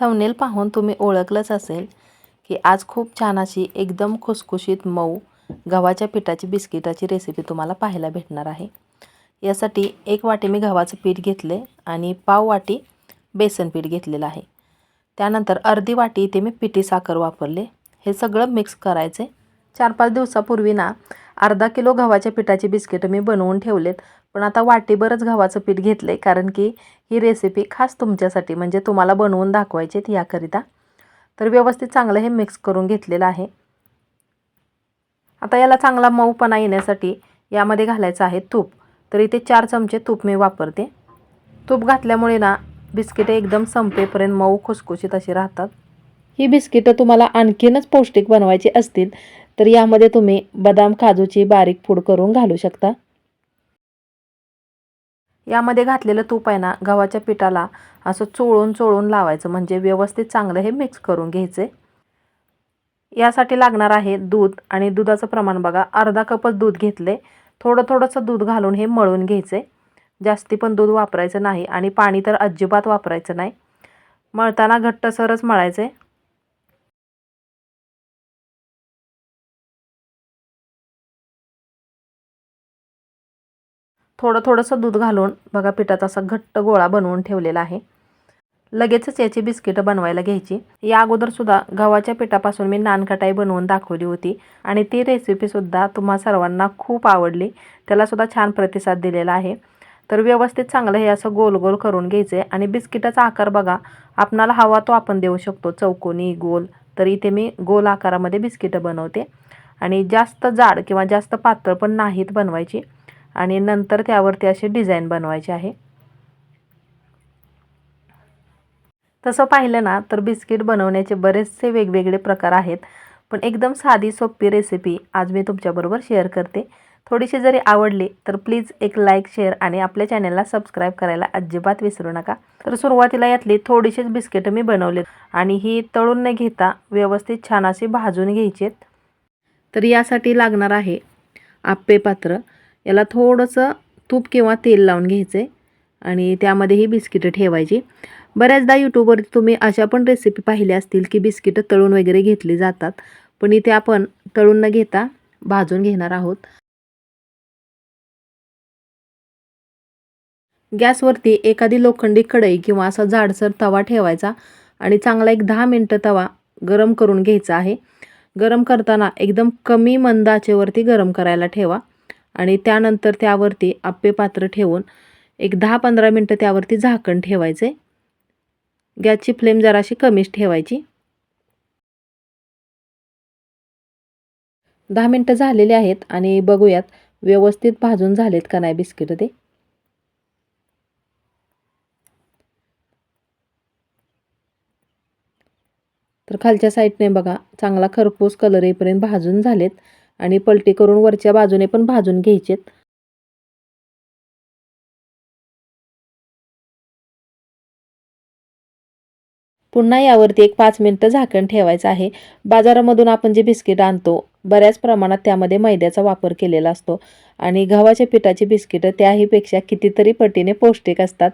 Thumbnail पाहून तुम्ही ओळखलंच असेल की आज खूप छान अशी एकदम खुसखुशीत मऊ गव्हाच्या पिठाची बिस्किटाची रेसिपी तुम्हाला पाहायला भेटणार आहे. यासाठी एक वाटी मी गव्हाचं पीठ घेतले आणि पाव वाटी बेसन पीठ घेतलेलं आहे. त्यानंतर अर्धी वाटी इथे मी पिठी साखर वापरले. हे सगळं मिक्स करायचे. चार पाच दिवसापूर्वी ना अर्धा किलो गव्हाच्या पिठाची बिस्किटं मी बनवून ठेवलेत. पण आता वाटीभरच गव्हाचं पीठ घेतलं आहे कारण की ही रेसिपी खास तुमच्यासाठी म्हणजे तुम्हाला बनवून दाखवायची आहेत याकरिता. तर व्यवस्थित चांगलं हे मिक्स करून घेतलेलं आहे. आता याला चांगला मऊपणा येण्यासाठी यामध्ये घालायचं आहे तूप. तर इथे चार चमचे तूप मी वापरते. तूप घातल्यामुळे ना बिस्किटे एकदम संपेपर्यंत मऊ खुसखुशीत अशी राहतात. ही बिस्किटं तुम्हाला आणखीनच पौष्टिक बनवायची असतील तर यामध्ये तुम्ही बदाम काजूची बारीक पूड करून घालू शकता. यामध्ये घातलेलं तूप आहे ना गव्हाच्या पिठाला असं चोळून चोळून लावायचं. म्हणजे व्यवस्थित चांगलं हे मिक्स करून घ्यायचे. यासाठी लागणार आहे दूध आणि दुधाचं प्रमाण बघा. अर्धा कपच दूध घेतले. थोडं थोडंसं दूध घालून हे मळून घ्यायचे. जास्ती पण दूध वापरायचं नाही आणि पाणी तर अजिबात वापरायचं नाही. मळताना घट्टसरच मळायचे. थोडं थोडंसं दूध घालून बघा पिठाचा असा घट्ट गोळा बनवून ठेवलेला आहे. लगेचच याची बिस्किटं बनवायला घ्यायची. या अगोदरसुद्धा गव्हाच्या पिठापासून मी नानकटाई बनवून दाखवली होती आणि ती रेसिपीसुद्धा तुम्हा सर्वांना खूप आवडली. त्यालासुद्धा छान प्रतिसाद दिलेला आहे. तर व्यवस्थित चांगलं हे असं गोल गोल करून घ्यायचं आहे आणि बिस्किटाचा आकार बघा आपणाला हवा तो आपण देऊ शकतो. चौकोनी गोल. तर इथे मी गोल आकारामध्ये बिस्किटं बनवते. आणि जास्त जाड किंवा जास्त पातळ पण नाहीत बनवायची. आणि नंतर त्यावरती अशी डिझाईन बनवायची आहे. तसं पाहिलं ना तर बिस्किट बनवण्याचे बरेचसे वेगवेगळे प्रकार आहेत. पण एकदम साधी सोपी रेसिपी आज मी तुमच्याबरोबर शेअर करते. थोडीशी जरी आवडली तर प्लीज एक लाईक शेअर आणि आपल्या चॅनलला सबस्क्राईब करायला अजिबात विसरू नका. तर सुरुवातीला यातली थोडीशीच बिस्किटं मी बनवलेत आणि ही तळून न घेता व्यवस्थित छान अशी भाजून घ्यायचीत तर यासाठी लागणार आहे आप्पे पात्र. याला थोडंसं तूप किंवा तेल लावून घ्यायचे आणि त्यामध्ये ही बिस्किटं ठेवायची. बऱ्याचदा यूट्यूबवरती तुम्ही अशा पण रेसिपी पाहिल्या असतील की बिस्किटं तळून वगैरे घेतली जातात. पण इथे आपण तळून न घेता भाजून घेणार आहोत. गॅसवरती एखादी लोखंडी कढई किंवा असा जाडसर तवा ठेवायचा आणि चांगला एक दहा मिनटं तवा गरम करून घ्यायचा आहे. गरम करताना एकदम कमी मंद आचेवरती गरम करायला ठेवा. आणि त्यानंतर त्यावरती आप्पे पात्र ठेवून एक दहा पंधरा मिनटं त्यावरती झाकण ठेवायचे. गॅसची फ्लेम जराशी कमीच ठेवायची. दहा मिनटं झालेले आहेत आणि बघूयात व्यवस्थित भाजून झालेत का नाही बिस्किट ते. तर खालच्या साईडने बघा चांगला खरपूस कलर येईपर्यंत भाजून झालेत. आणि पलटी करून वरच्या बाजूने पण भाजून घ्यायचेत. पुन्हा यावरती एक पाच मिनटं झाकण ठेवायचं आहे. बाजारामधून आपण जे बिस्किट आणतो बऱ्याच प्रमाणात त्यामध्ये मैद्याचा वापर केलेला असतो. आणि गव्हाच्या पिठाची बिस्किटं त्याहीपेक्षा कितीतरी पटीने पौष्टिक असतात.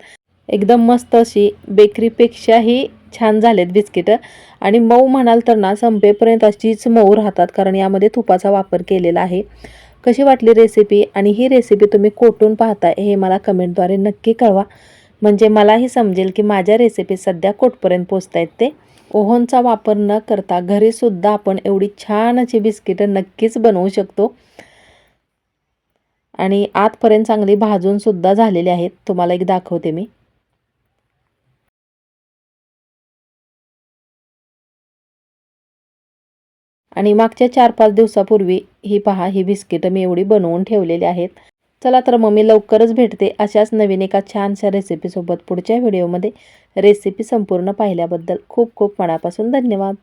एकदम मस्त अशी बेकरीपेक्षाही छान झालेत बिस्किटं. आणि मऊ म्हणाल तर ना संपेपर्यंत अशीच मऊ राहतात कारण यामध्ये तुपाचा वापर केलेला आहे. कशी वाटली रेसिपी आणि ही रेसिपी तुम्ही कोठून पाहताय हे मला कमेंटद्वारे नक्की कळवा. म्हणजे मलाही समजेल की माझ्या रेसिपी सध्या कोठपर्यंत पोचत आहेत ते. ओव्हनचा वापर न करता घरीसुद्धा आपण एवढी छान अशी बिस्किटं नक्कीच बनवू शकतो. आणि आतपर्यंत चांगली भाजूनसुद्धा झालेली आहेत. तुम्हाला एक दाखवते मी. आणि मागच्या चार पाच दिवसापूर्वी ही पहा ही बिस्किटं मी एवढी बनवून ठेवलेली आहेत. चला तर मग मी लवकरच भेटते अशाच नवीन एका छानशा रेसिपीसोबत पुढच्या व्हिडिओमध्ये रेसिपी संपूर्ण पाहिल्याबद्दल खूप खूप मनापासून धन्यवाद.